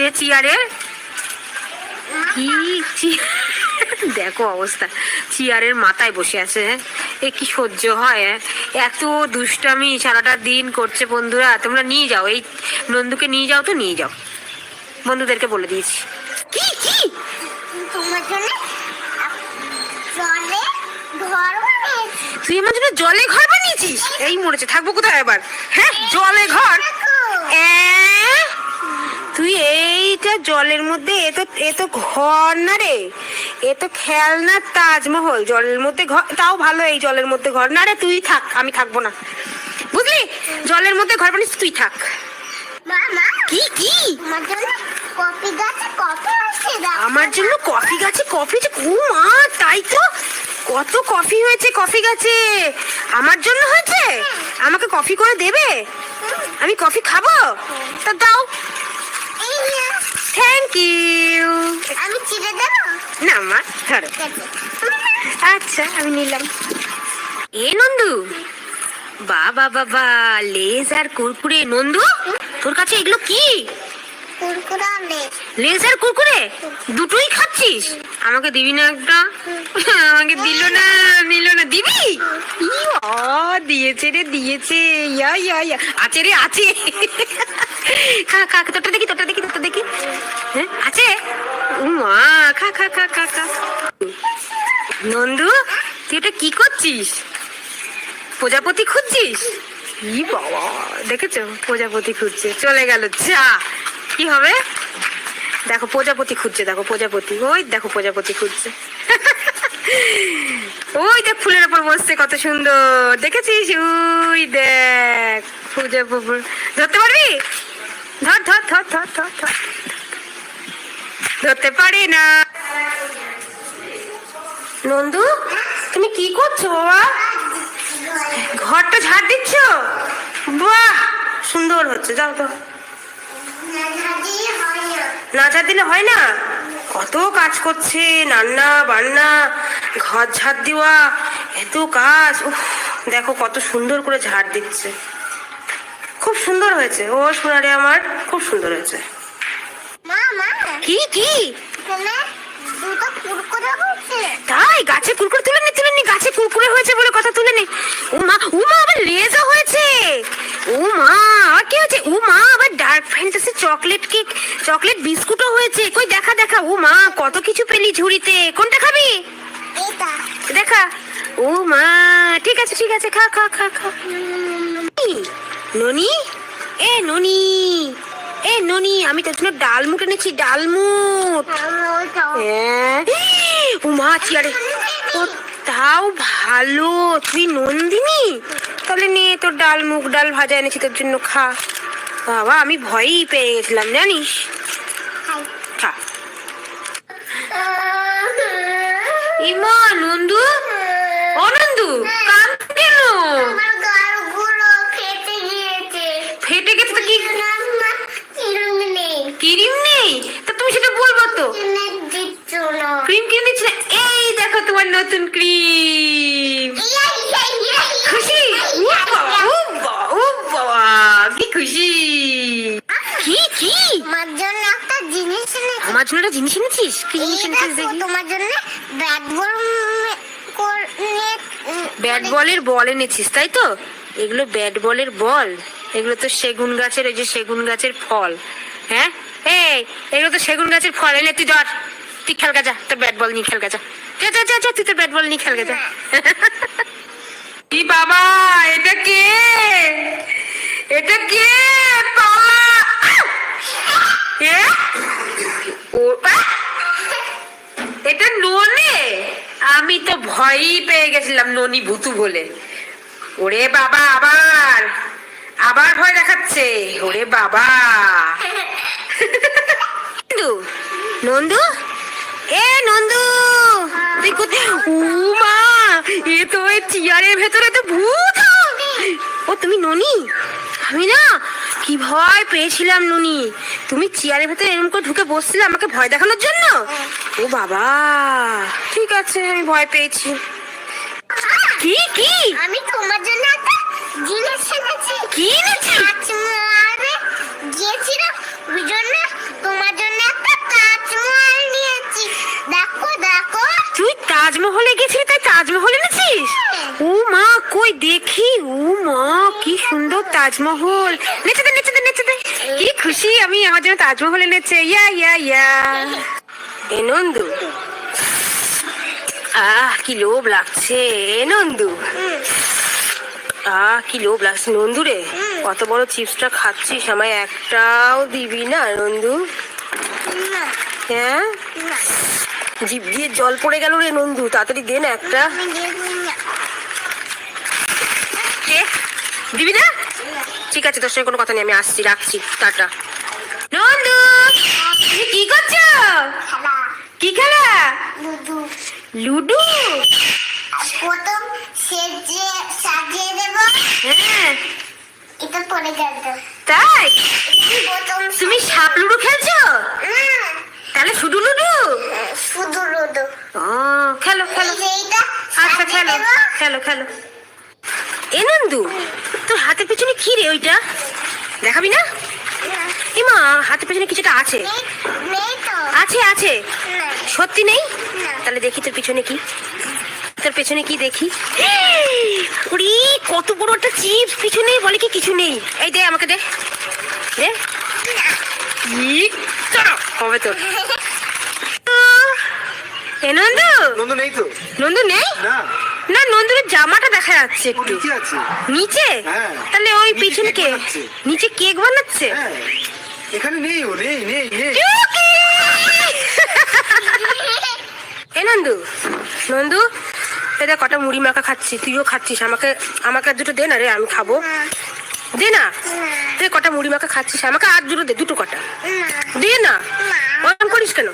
বসছে চেয়ারে? কি দেখো অবস্থা। চেয়ারের মাথায় বসে আছে। হ্যাঁ? এ কি সহ্য হয়? এত দুষ্টামি সারাটা দিন করছে বন্ধুরা। তোমরা নিয়ে যাও। এই নন্দুকে নিয়ে যাও তো নিয়ে যাও। বন্ধুদেরকে বলে দিয়েছি। কি কি? তোমার জন্য জলে ঘর তুই আমার জন্য জলে ঘর বানিয়েছিস? এই মরেছে। থাকব কোথায় এবার হ্যাঁ জলে ঘর? তুই এইটা জলের মধ্যে এ তো এ তো ঘর না রে। এ তো খেলনার তাজমহল জলের মধ্যে ঘর তাও ভালো এই জলের মধ্যে ঘর। না রে তুই থাক আমি থাকব না। বুঝলি? জলের মধ্যে ঘর বানিস তুই থাক। কি কি? আমার জন্য কফি গাছে কফি যে মা তাই তো। কত কফি হয়েছে কফি গাছে। আমার জন্য হয়েছে? আমাকে কফি করে দেবে? আমি কফি খাব? তা দাও। থ্যাংক ইউ আমি চিড়ে দেবো? না মা ধরো। আচ্ছা আমি নিলাম। এ নন্দু। বাবা বাবা লেজ আর কুরকুরে। নন্দু তোর কাছে এগুলো কি? কুরকুরালে লেজ আর কুরকুরে? দুটোই খাচ্ছিস? আমাকে দিবি না একটা? আমাকে দিল না নিল না। দিবি? দিয়েছে রে দিয়েছে। ইয়া ইয়া ইয়া। আছে রে আছে। খা খা তোরটা দেখি তোরটা দেখি তোরটা দেখি। হ্যাঁ আছে? মা, খা খা খা খা খা। নন্দু, তুই এটা কি করছিস? প্রজাপতি খুঁজছিস? ই বাবা, দেখেছ? প্রজাপতি খুঁজছে। চলে গেল, যা। কি হবে? দেখো, প্রজাপতি খুঁজছে, দেখো, প্রজাপতি। ওই দেখো, প্রজাপতি খুঁজছে। ওই দেখ, ফুলের ওপর বসছে, কত সুন্দর। দেখেছিস? ওই দেখ প্রজাপতি ধরতে পারবি? ধর ধর ধর ধর ধর ধর ধরতে পারি না। নন্দু, তুমি কি করছ বাবা? ঘরটা ঝাড় দিচ্ছ? বাহ, সুন্দর হচ্ছে, যাও তো। না ঝাড় দিলে হয় না? কত কাজ করছে, রান্না, বান্না, ঘর ঝাড় দেওয়া, এত কাজ। দেখো কত সুন্দর করে ঝাড় দিচ্ছে। খুব সুন্দর হয়েছে। ও সোনারে আমার খুব সুন্দর হয়েছে। মামা কি কি? হচ্ছে তাই? গাছে কুরকুরে তুলে নি তুলে নি। গাছে কুরকুরে হয়েছে বলে কথা তুলে নি। ও মা ও মা আবার লেজও হয়েছে। ও মা আর কি হয়েছে? ও মা আবার dark fantasy chocolate cake chocolate বিস্কুটও হয়েছে। কই দেখা দেখা। ও মা কত কিছু পেলি ঝুড়িতে। কোনটা খাবি? দেখা। ও মা ঠিক আছে ঠিক আছে। খা খা খা খা। ননি? এ ননি! এ ননি, আমি তোর জন্য ডালমুট এনেছি ডালমুট হ্যাঁ। ও মা, চেয়ারে। ও, তাও ভালো, তুই নন্দিনী? তাহলে নে, তোর ডাল মুগ ডাল ভাজা এনেছি তোর জন্য, খা। বাবা, আমি ভয়ই পেয়ে গেছিলাম, জানিস? খা। ইমা, নন্দু? অনন্দু নন্দু কান কেন আমার গালগুলো ফেটে গিয়েছে ফেটে গেছে তো কি আমার কিরম নেই ক্রিম নেই? তা তুমি সেটা বলব তো। ক্রিম কিনে দিচ্ছি না। এই দেখো তোমার নতুন ক্রিম খুশি? কি খুশি কি কি আমার জন্য একটা জিনিস এনেছি আমার জন্য একটা জিনিস এনেছিস? কি এই জিনিস এনেছিস দেখো, দেখি তোমার জন্য ব্যাট বল ব্যাট বলের বল এনেছিস তাই তো? এগুলো ব্যাট বলের বল এগুলো তো সেগুন গাছের ওই যে সেগুন গাছের ফল। হ্যাঁ? এই এগুলো তো সেগুন গাছের ফল। এনে তুই ধর। তুই খেল যা তোর ব্যাট বল নিয়ে খেল যা যা যা যা যা তুই তোর ব্যাট বল নিয়ে খেল যা কি বাবা এটা কে? এটা কে? আহ! এটা ননে? আমি তো ভয়ই পেয়ে গেছিলাম ননি ভুতু বলে। ওরে বাবা আবার। আবার ভয় দেখাচ্ছে। ওরে বাবা। নন্দু? নন্দু? এ নন্দু! তুই কোথায়? ও মা! এ তো ওই চেয়ারের ভেতরে তো ভূত ও তুমি ননি? আমি না কি ভয় পেয়েছিলাম নুনি। তুমি চেয়ারের ভেতরে এরকম করে ঢুকে বসছিলে আমাকে ভয় দেখানোর জন্য? ও বাবা! ঠিক আছে আমি ভয় পেয়েছি। কি কি? আমি তোমার জন্য একটা জিনিস এনেছি। কি এনেছিস? তাজমহল। নেচে দে নেচে দে নেচে দে। কি খুশি আমি, আমার জন্য তাজমহল এনেছে। ইয়া ইয়া ইয়া। এ নন্দু। আহ, কি লোভ লাগছে। এ নন্দু। আহ, কি লোভ লাগছে। নন্দু রে, কত বড় চিপসটা খাচ্ছিস? আমায় একটাও দিবি না, নন্দু। হ্যাঁ? জিভ দিয়ে জল পড়ে গেল রে, নন্দু। তাড়াতাড়ি দে না একটা। দিবি না? ঠিক আছে তোর সঙ্গে কোনো কথা নেই আমি আসছি রাখছি টাটা। নন্দু তুমি কি করছ? কি খেলা? লুডু। প্রথম সেজে সাজিয়ে দেব হ্যাঁ। এটা পড়ে যাবে তাই? তুমি সাপ লুডু খেলছো? তাহলে শুধু লুডু? শুধু লুডু। ও খেলো খেলো। আচ্ছা খেলো খেলো খেলো। এ নন্দু তোর হাতের পেছনে কি রে ওইটা? দেখাবি না? এমা হাতের পেছনে কিছুটা আছে। নেই নেই তো। আছে আছে। সত্যি নেই? তাহলে দেখি তোর পিছনে কি। তোর পেছনে কি দেখি? উড়ি কত বড় একটা চিপস পিছনে বলে কি কিছু নেই? এই দে আমাকে দে। দে। হবে তোর। এ নন্দু? নন্দু নেই তো। নন্দু নেই? না। না নন্দুরের জামাটা দেখা যাচ্ছে একটু। নিচে আছে। নিচে? হ্যাঁ। তাহলে ওই পিছনে কেক কে? নিচে কেক বানাচ্ছে? হ্যাঁ। এখানে নেই ও নেই নেই নেই। এ নন্দু নন্দু এটা কটা মুড়ি মাখা খাচ্ছি তুইও খাচ্ছিস আমাকে আমাকে আর দুটো দে না রে আমি খাব। দে না। তুই কটা মুড়ি মাখা খাচ্ছিস আমাকে আর দুটো দে দুটো কটা। দে না। ওরকম করিস কেন?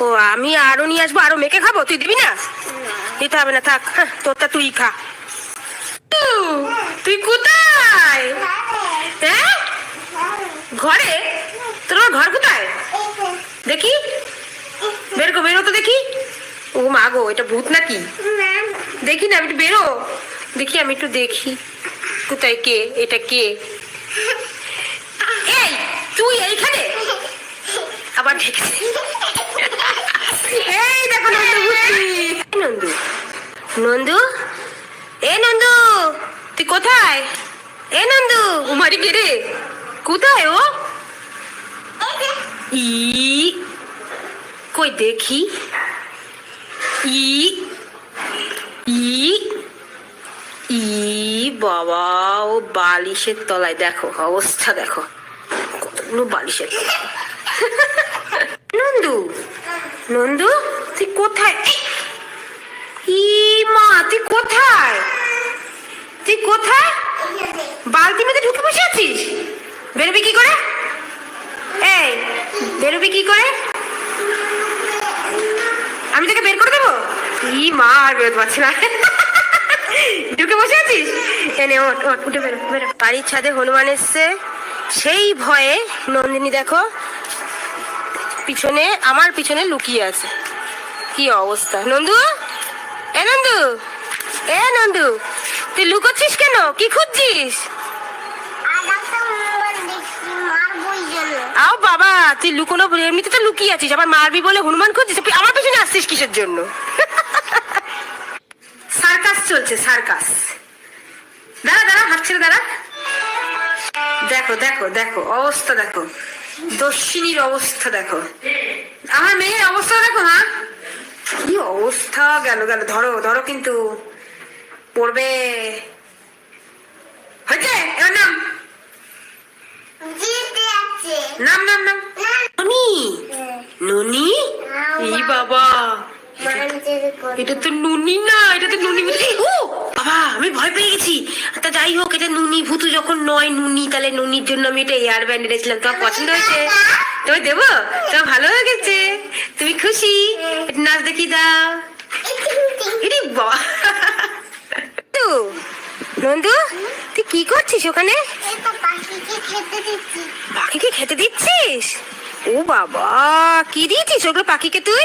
ও আমি আরও নিয়ে আসব আরও মেখে খাব? তুই দিবি না? দিতে হবে না থাক। হ্যাঁ, তোরটা তুই খা। তুই কোথায়? হ্যাঁ? ঘরে? তোর ঘর কোথায়? দেখি। বের বেরো তো দেখি। ও মা গো এটা ভূত নাকি? দেখি না আমি একটু বেরো। দেখি আমি একটু দেখি। কোথায় কে? এটা কে এই তুই এইখানে আবার দেখছি। এই দেখো নন্দু নন্দু। নন্দু? এ নন্দু তুই কোথায়? এ নন্দু। উমারি কে রে? কোথায় ও? ই কই দেখি। ই ই ই বাবা ও বালিশের তলায় দেখো অবস্থা দেখো। কতগুলো বালিশের তলায়। নন্দু নন্দু, তুই কোথায়? মা, তুই কোথায়? তুই কোথায়? বালতি মধ্যে ঢুকে বসে আছিস? বেরোবি কি করে? এই, বেরোবি কি করে? আমি তোকে বের করে দেবো? ই মা, আর বেরোতে পারছি না। ঢুকে বসে আছিস? এনে ওঠ ওঠ, উঠে বেরো বেরো। বাড়ির ছাদে হনুমান এসছে। সেই ভয়ে নন্দিনী দেখো পিছনে, আমার পিছনে লুকিয়ে আছে। কি অবস্থা? নন্দু? এ নন্দু? এ নন্দু, তুই লুকোচ্ছিস কেন? কি খুঁজছিস? আও বাবা, তুই লুকোনো এমনিতে তো লুকিয়ে আছিস, আবার মারবি বলে হনুমান খুঁজছিস? তুই আমার পেছনে আসছিস কিসের জন্য? সার্কাস চলছে, সার্কাস। দাঁড়া দাঁড়া হাত ছেড়ে দাঁড়া। দেখো দেখো দেখো, অবস্থা দেখো। দস্যিনীর অবস্থা দেখো। আমার মেয়ের অবস্থা দেখো না? কি অবস্থা গেল গেল। ধরো ধরো কিন্তু পড়বে। হয়েছে? এবার নাম। নাম নাম নাম। ননি? ননি? এই বাবা। এটা তো নুনি না এটা তো নুনি। ও বাবা আমি ভয় পেয়ে গেছি। তা যাই হোক এটা নুনি ভূতু যখন নয় নুনি তাহলে নুনির জন্য আমি এটা এয়ার ব্যান্ড এনেছিলাম। তোমার পছন্দ হয়েছে? তোমায় দেবো? তোমার ভালো হয়ে গেছে? তুমি খুশি? নাচ দেখি দাও। তো, নন্দু তুই কি করছিস ওখানে? পাখিকে খেতে দিচ্ছিস? ও বাবা কি দিয়েছিস ওগুলো পাখিকে তুই?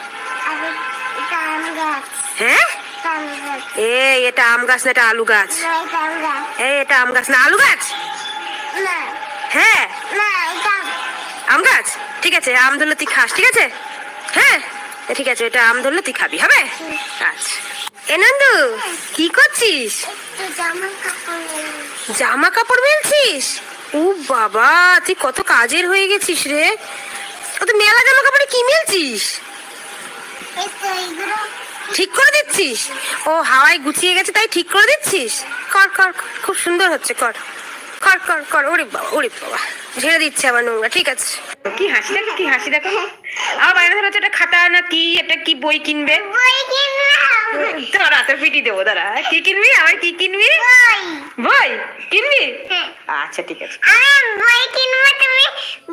হ্যাঁ? এই, এটা আম গাছ না এটা আলু গাছ? এই, এটা আম গাছ না আলু গাছ? হ্যাঁ। আম গাছ? ঠিক আছে, আম ধরলে তুই খাস, ঠিক আছে? হ্যাঁ? ঠিক আছে, এটা আম ধরলে তুই খাবি, হবে? এ, নন্দু, কি করছিস? জামা কাপড় মেলছিস? ও বাবা, তুই কত কাজের হয়ে গেছিস রে? ও তুই মেলা জামা কাপড়ে কি মেলছিস? তো ঠিক করে দিচ্ছিস? ও হাওয়ায় গুছিয়ে গেছে তাই ঠিক করে দিচ্ছিস? কর কর কর, খুব সুন্দর হচ্ছে কর। কর কর কর ওরে বাবা ওরে বাবা। ঝেড়ে দিচ্ছে আবার নোংরা ঠিক আছে। কি হাসি দেখো কি হাসি দেখো। আমার বাইরে ধরে একটা খাতা না কি একটা কি বই কিনবে? দাঁড়া তোর পিটি দেবো দাঁড়া কি কিনবি? আবার কি কিনবি? বই। বই? কিনবি? হ্যাঁ। আচ্ছা ঠিক আছে। আমি বই কিনবো তুমি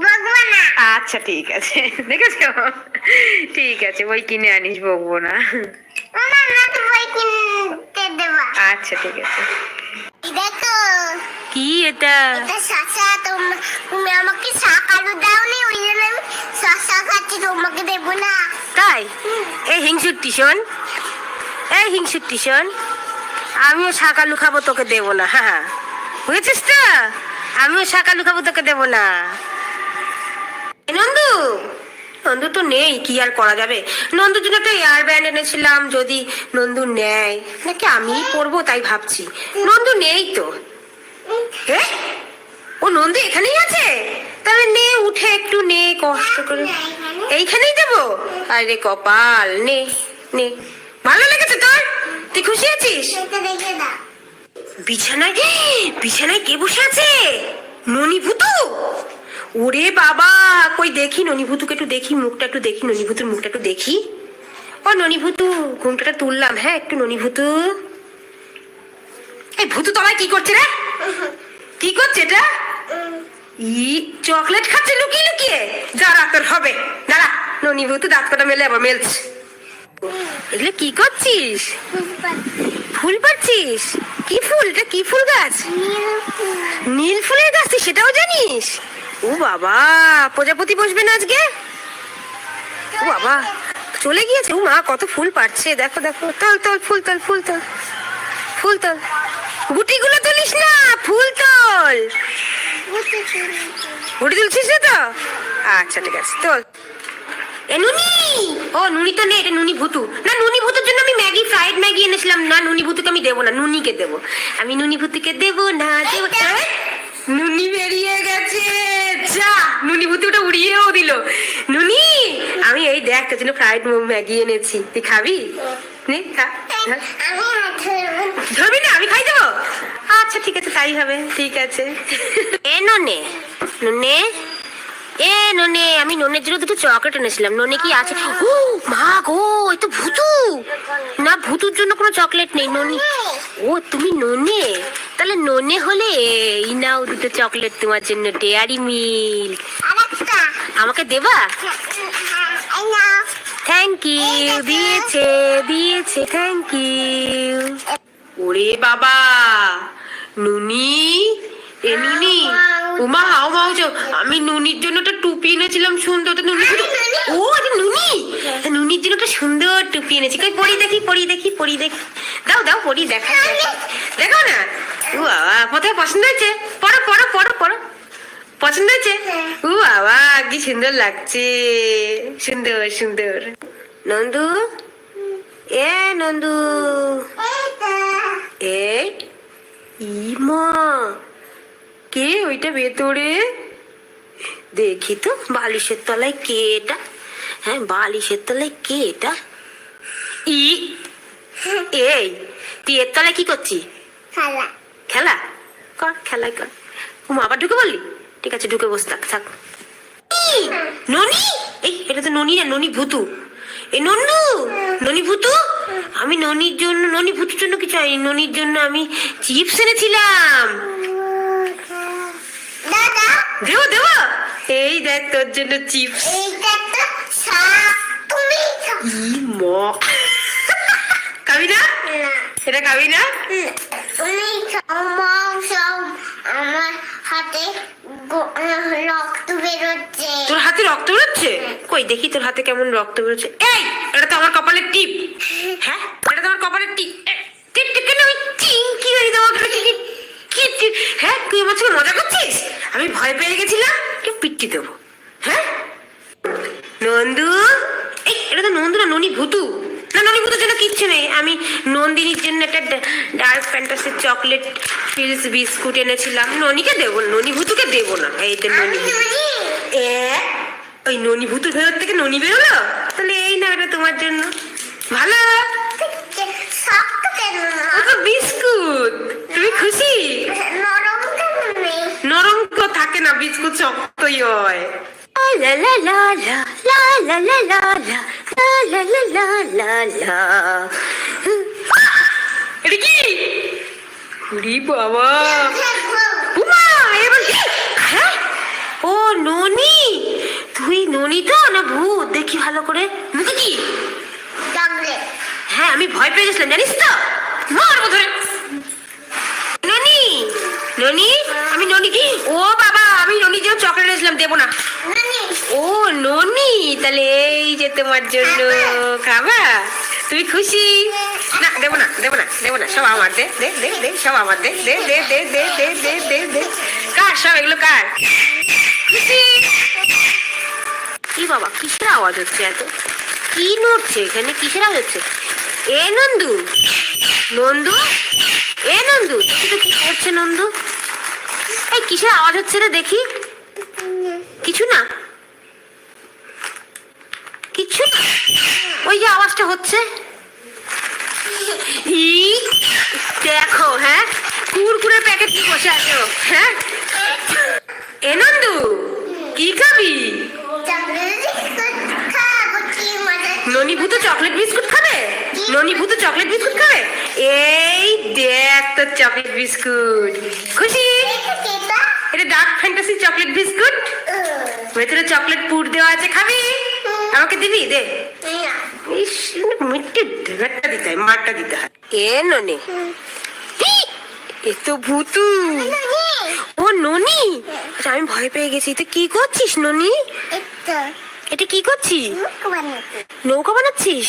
বকবো না আচ্ছা ঠিক আছে। দেখেছ? ঠিক আছে বই কিনে আনিস বকবো না আচ্ছা ঠিক আছে। দেখো কি এটা? এটা শশা তুমি আমাকে শাক আলু দাওনি ওই জন্য আমি শশা খাচ্ছি তোমাকে দেবো না। তাই? এই হিংসুট্টি শোন এই হিংসুট্টি শোন আমিও শাকালু খাব তোকে দেবো না হ্যাঁ হ্যাঁ বুঝেছিস তো? আমিও শাকালু খাব তোকে দেবো না। নন্দু! নন্দু তো নেই কি আর করা যাবে? নন্দুর জন্য একটা এয়ার ব্যান্ড এনেছিলাম যদি নন্দু নেয়। নাকি আমিই পরবো তাই ভাবছি। নন্দু নেই তো। ও নন্দু এখানেই আছে? তাহলে নে উঠে একটু নে কষ্ট করে। এইখানেই দেবো আরে কপাল নে নে। ভালো লেগেছে তোর? তুই খুশি আছিস? বিছানায় বিছানায় কে বসে আছে? ননিভূতু ওরে বাবা কই দেখি ননিভূতুকে একটু দেখি মুখটা একটু দেখি ননিভূতুর মুখটা একটু দেখি। ও ননিভূতু ঘুমটাটা তুললাম হ্যাঁ একটু ননিভূতু। এই ভূতু তলায় কি করছে রে? কি করছে এটা? ই চকলেট খাচ্ছে লুকিয়ে লুকিয়ে। যা তোর হবে। দাঁড়া ননিভূতু দাঁত কটা মেলে আবার মেলছে। এগুলো কি করছিস? ফুল পাচ্ছিস কি ফুল? এটা কি ফুল গাছ? নীল ফুলের গাছ তুই সেটাও জানিস? ও বাবা প্রজাপতি বসবে না আজকে? ও বাবা চলে গিয়েছে। ও মা কত ফুল পাচ্ছে দেখো দেখো। তল তল ফুল তল ফুল তল। ফুল তল। গুটিগুলো তুলিস না ফুল তল। গুটি তুলছিস না তো? আচ্ছা ঠিক আছে তোল। এ নুনি! ও নুনি তো নেই এটা নুনি ভুতু। না নুনি ভুতুর জন্য আমি ম্যাগি ফ্রাইড ম্যাগি এনেছিলাম। না নুনি ভুতুকে আমি দেবো না নুনিকে দেবো। আমি নুনি ভুতুকে দেবো না দেবো না। নুনি বেরিয়ে গেছে যা নুনি উড়িয়েও দিল। নুনি, আমি এই দেখ, তোর জন্য ফ্রাইড ম্যাগি এনেছি। তুই খাবি? ধরবো না, আমি খাই দেবো। আচ্ছা ঠিক আছে, তাই হবে, ঠিক আছে। এ, ননে। ননে? এ, ননে, আমি ননের জন্য দুটো চকলেট এনেছিলাম। ননে কি আছে? ও, মা গো, এ তো ভুতু। না, ভুতুর জন্য কোনো চকলেট নেই, ননি। ও, তুমি ননে? তাহলে ননে হলে এই নাও দুটো চকলেট তোমার জন্য ডেয়ারি মিল্ক আমাকে দেবা? থ্যাংক ইউ দিয়েছে দিয়েছে থ্যাংক ইউ ওরে বাবা, নুনি, এ নুনি, উমা, হাও, মাও আমি নুনির জন্য একটা টুপি এনেছিলাম সুন্দর তো নুনি ও আরে নুনি? নুনির জন্য একটা সুন্দর টুপি এনেছি। কই, পরি দেখি পরি দেখি পরি দেখি। দাও দাও, পরি, দেখা, দেখো। না। ও, বাবা, কোথায়? পছন্দ হয়েছে? পড়ো পড়ো পড়ো পড়ো। পছন্দ হয়েছে? ও বাবা কি সুন্দর লাগছে। সুন্দর সুন্দর। নন্দু? এ নন্দু। এ ইমা। কে ওইটা ভেতরে? দেখি তো বালিশের তলায় কে এটা? হ্যাঁ বালিশের তলায় কে এটা? ই। এই তুই এর তলায় কি করছিস? খালা। খেলা? কর খেলাই কর। আবার ঢুকে বললি ঠিক আছে ঢুকে বসে থাক থাক। ননি? এই এটা তো ননি না ননি ভুতু। এই নন্নু? ননি ভুতু? আমি ননির জন্য ননি ভুতুর জন্য কিছু আনি ননির জন্য আমি চিপস এনেছিলাম। দেবো দেবো? এই দেখ তোর জন্য চিপস। খাবি না? এটা খাবি না? আমার হাতে রক্ত বেরোচ্ছে। তোর হাতে রক্ত বেরোচ্ছে? কই দেখি তোর হাতে কেমন রক্ত বেরোচ্ছে। এই এটা তো আমার কপালের টিপ। হ্যাঁ এটা তো আমার কপালের টিপ। টিপ টিপ কেন আমি চিংকি হয়ে হ্যাঁ তুই আমার সঙ্গে মজা করছিস? আমি ভয় পেয়ে গেছিলাম কি পিট্টি দেবো। হ্যাঁ? নন্দু? এই এটা তো নন্দু না ননি ভুতু না ননি ভুতুর জন্য কিচ্ছু নেই। আমি নন্দিনীর জন্য একটা ডার্ক ফ্যান্টাসির চকলেট ফিলস বিস্কুট এনেছিলাম ননিকে দেবো ননি ভুতুকে দেবো না এই তো ননি ওই ননি ভুতুর ভেতর থেকে ননি বেরোলো তাহলে এই না এটা তোমার জন্য ভালো বিস্কুট তুমি খুশি নরম নরম তো থাকে না বিস্কুট শক্তই হয় লা লা লা লা লা লা লা লা লা লা লা লা লা লা এটা বাবা। উমা এবার হ্যাঁ? ও ননি। তুই ননি তো না ভূত? দেখি ভালো করে। মুখে কি? হ্যাঁ আমি ভয় পেয়ে গেছিলাম জানিস তো? মারবো ধরে ননি ননি আমি ননি কি? ও বাবা আমি ননি যে চকলেট এনেছিলাম দেবো না। ও ননি তাহলে এই যে তোমার জন্য খাবা। তুমি খুশি না দেবো না দেবো না দেবো না সব আমার দে দে দে দে সব আমার দে দে দে দে দে দে দে দে দে কার সব এগুলো কার খুশি কি বাবা কিসের আওয়াজ হচ্ছে এত কি নড়ছে এখানে কিসের আওয়াজ হচ্ছে এ নন্দু নন্দু এ নন্দু কি করছে নন্দু এই কিসের আওয়াজ হচ্ছে রে দেখি কিছু না কিছু না? ওই যে আওয়াজটা হচ্ছে। দেখো হ্যাঁ? কুরকুরের প্যাকেট নিয়ে বসে আছো হ্যাঁ? এ নন্দু কি খাবি? কি মজা। চকলেট বিস্কুট খাবে? ননি ভূত চকলেট বিস্কুট খাবে? এই দেখ তোর চকলেট বিস্কুট। খুশি? এটা ডার্ক ফ্যান্টাসি চকলেট বিস্কুট। ভেতরে চকলেট পুর দেওয়া আছে খাবি? আমাকে দিবি? দে। মিট্টে দিতে হয় মারটা দিতে হয়। এ ননি। এ তো ভূতু। ও ননি? আচ্ছা, আমি ভয় পেয়ে গেছি। তো কি করছিস ননি? এটা কি করছিস? নৌকা বানাচ্ছিস?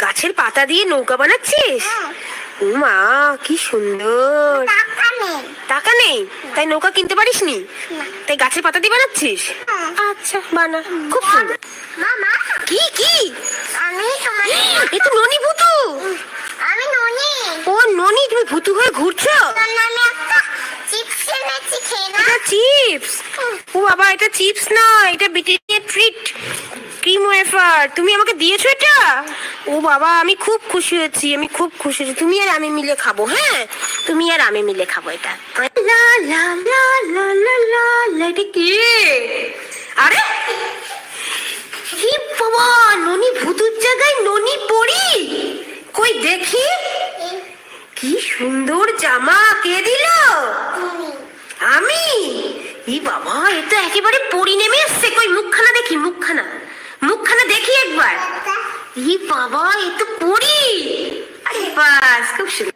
গাছের পাতা দিয়ে নৌকা বানাচ্ছিস? হ্যাঁ। মা কি সুন্দর। টাকা নেই। তাই নৌকা কিনতে পারিস নি। তাই গাছের পাতা দিয়ে বানাচ্ছিস। আচ্ছা বানা। খুব সুন্দর। কি কি? আমি তোমার এ তো ননি ভুতু। আমি ননি। ও ননি তুমি ভুতু হয়ে ঘুরছো? না এটা চিপস? ও বাবা এটা চিপস নয় এটা ব্রিটানিয়া ট্রিট ক্রিম ওয়েফার তুমি আমাকে দিয়েছ এটা? ও বাবা আমি খুব খুশি হয়েছি আমি খুব খুশি হয়েছি। তুমি আর আমি মিলে খাব হ্যাঁ? তুমি আর আমি মিলে খাব এটা। লা লা লা লা লা লা লা এটা কি? আরে! কি বাবা ননি ভুতুর জায়গায় ননি পড়ি? কই দেখি? কি সুন্দর জামা কে দিল? আমি? ই বাবা, এ তো একেবারে পরি নেমে এসছে কই, মুখখানা দেখি, মুখখানা। মুখখানা দেখি একবার। ই বাবা, এ তো পরি। আরে বাস, খুব সুন্দর।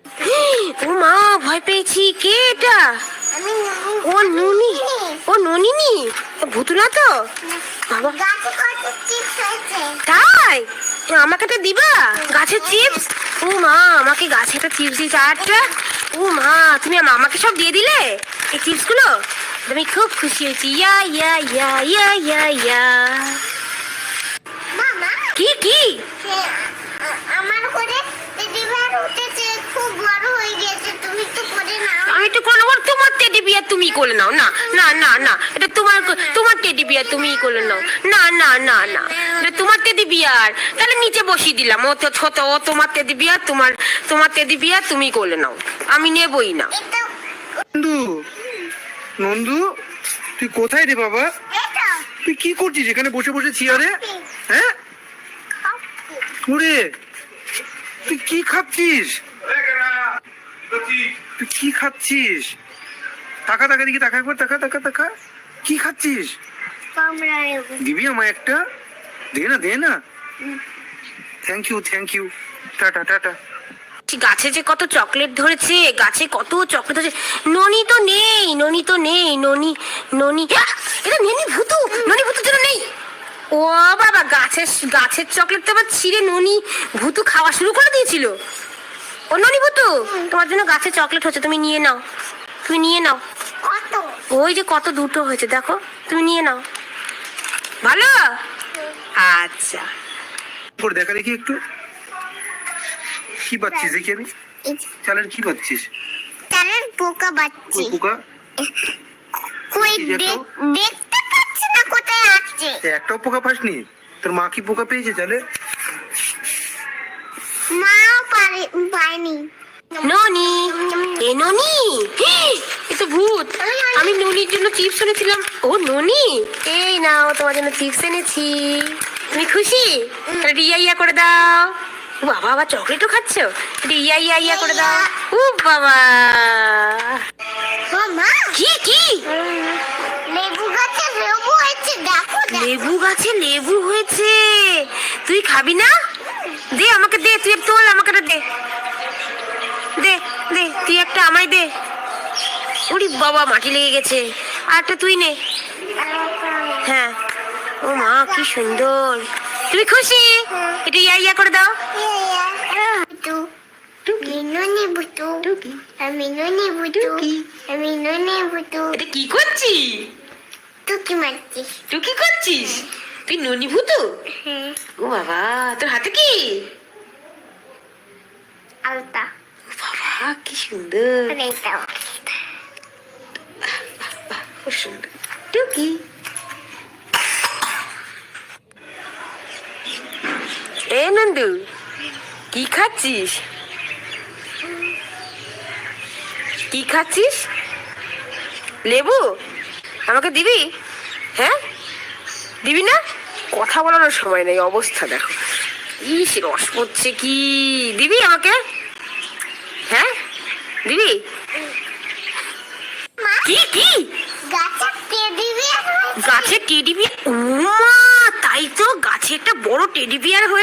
ও মা, ভয় পেয়েছি। কে এটা? ও ননি। ও ননিনি? ভুতুনা তো? বাবা। আমাকে তো দিবা? গাছের চিপস? ও মা আমাকে গাছে একটা চিপস দিয়েছে। আটটা ও মা তুমি মামাকে আমাকে সব দিয়ে দিলে? এই চিপসগুলো আমি খুব খুশি হয়েছি। ইয়া ইয়া ইয়া ইয়া ইয়া ইয়া। কি কি? আমার করে দিদিভার উঠেছে আমি তো করে নেব তোমার টেডি বিয়ার তুমি করে নাও। না না না না এটা তোমার তোমার টেডি বিয়ার তুমি করে নাও। না না না না এটা তোমার টেডি বিয়ার তাহলে নিচে বসিয়ে দিলাম। ও তো ছোট ও তোমার টেডি বিয়ার তোমার তোমার টেডি বিয়ার তুমি করে নাও। আমি নেবই না। নন্দু নন্দু তুই কোথায় রে বাবা? এটা তুই কি করছিস এখানে বসে বসে চেয়ারে? হ্যাঁ? ওরে তুই কি খাচ্ছিস? তুই কি? খাচ্ছিস? টাকা টাকা দিকে টাকা একবার টাকা টাকা টাকা কি খাচ্ছিস? দিবি আমায় একটা? দে না দে না। Thank you thank you tata tata. গাছে যে কত চকলেট ধরেছে গাছে কত চকলেট ধরেছে। ননি তো নেই ননি তো নেই ননি ননি! এটা ননি ভুতু ননি ভুতু জন্য নেই। ও বাবা গাছের গাছের চকলেট তো আবার ছিঁড়ে ননি ভুতু খাওয়া শুরু করে দিয়েছিল। ও তোমার জন্য গাছে চকলেট হচ্ছে তুমি নিয়ে নাও। তুমি নিয়ে নাও। ওই যে কত দুটো হয়েছে দেখো তুমি নিয়ে নাও। ভালো? আচ্ছা। পর দেখা দেখি একটু। কি পাচ্ছিস দেখি আমি? চালের কি পাচ্ছিস? তারের পোকা বাচ্চি পোকা? কই দেখতে পাচ্ছি না কোথায় আছে একটাও পোকা পাসনি? তোর মা কি পোকা পেয়েছে চালে? মাও পায়নি ননি এ ননি। এ তো ভূত। আমি ননির জন্য চিপস এনেছিলাম। ও ননি? এই নাও তোমার জন্য চিপস এনেছি। তুমি খুশি? তাহলে ইয়া করে দাও। বাবা আবার চকলেটও খাচ্ছ? একটু ইয়া ইয়া করে দাও। ও বাবা। মা। কি কি? লেবু গাছে লেবু হয়েছে দেখো। লেবু গাছে লেবু হয়েছে। তুই খাবি না? তোল আমাকে দে। দে দে তুই একটা আমায় দে। ওরে বাবা মাটি লেগে গেছে। আর একটা তুই নে। হ্যাঁ। ও মা কি সুন্দর। তুমি খুশি? একটু ইয়া ইয়া করে দাও। এটা কি করছিস? মারছিস করছিস? তুই ননি ভূতু হ্যাঁ। ও বাবা তোর হাতে কি? আলতা বাবা কি সুন্দর এটাও খুব সুন্দর টুকি এ নন্দু কি খাচ্ছিস কি খাচ্ছিস লেবু আমাকে দিবি? হ্যাঁ? দিবি না? কথা বলানোর সময় নেই অবস্থা দেখো। ইস রস পড়ছে কি? দিবি আমাকে? দিবি? কি কি? গাছে টেডি বিয়ার তাই তো গাছে একটা বড় টেডি বিয়ার হয়ে